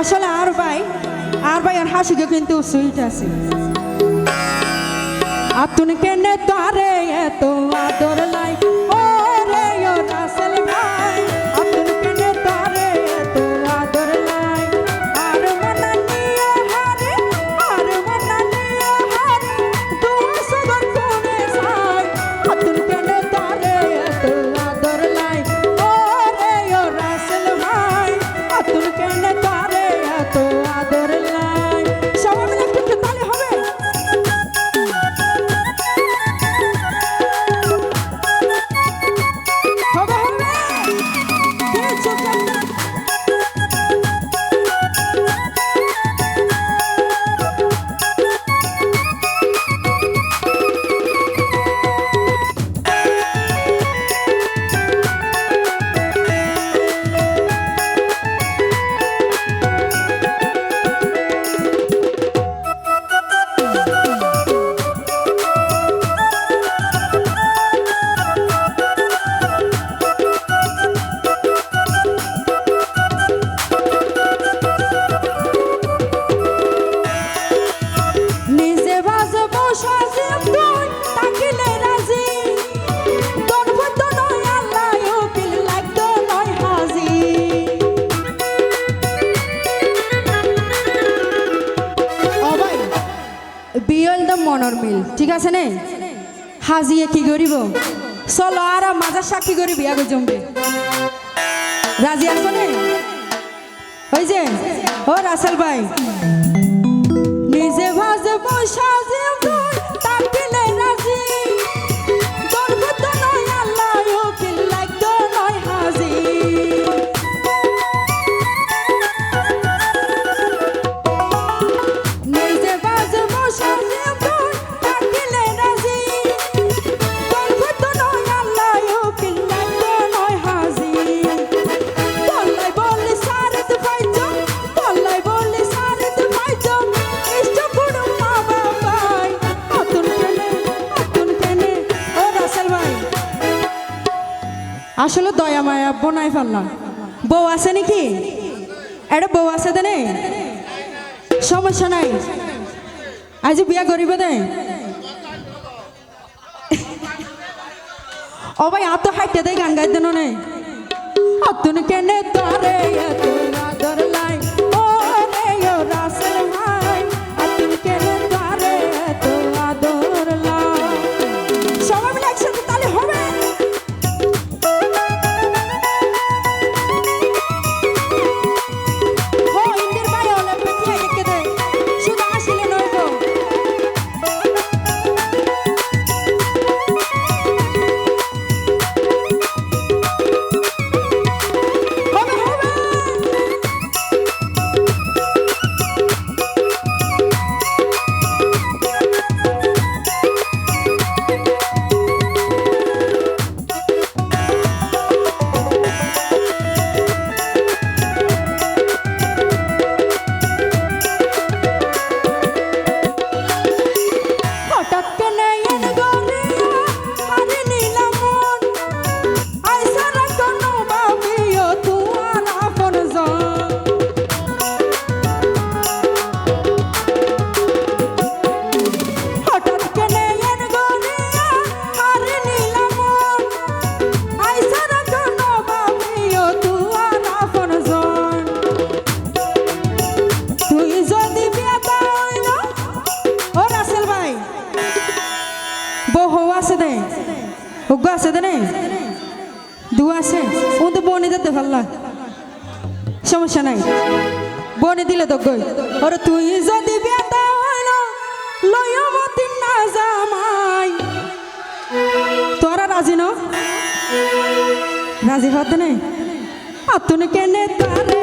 আসলে আর ভাই আর ভাই আর হাসিকে কিন্তু সুইট আছে। আর তুমি কেনে মনর মিল। ঠিক আছে নে? হাজিয়ে কি করিব চলো আর মাজার সাক্ষী করি বিয়া গো জমবে রাজি আছো নে? ওই যে? ও রাসেল ভাই। নিজে ভাজে সাজে আসলে দয়া মায়া বনাই ফেললাম। বউ আছে নাকি? এটা বউ আছে দে সমস্যা নাই। আজ বিয়া করিব দে। ও ভাই, আত হাইতে দেয় গান গাইতে নে। অতুন কেনে তারে উগ্র আছে দে নে দু আছে? ও তো বনে দিতে পারলা সমস্যা নাই। বনে দিলে তো গই ওরে তুই যদি বেটা হইল লয়মতি না জামাই। তোরা রাজি ন রাজি হতে নেই? আতুন কেনে তারে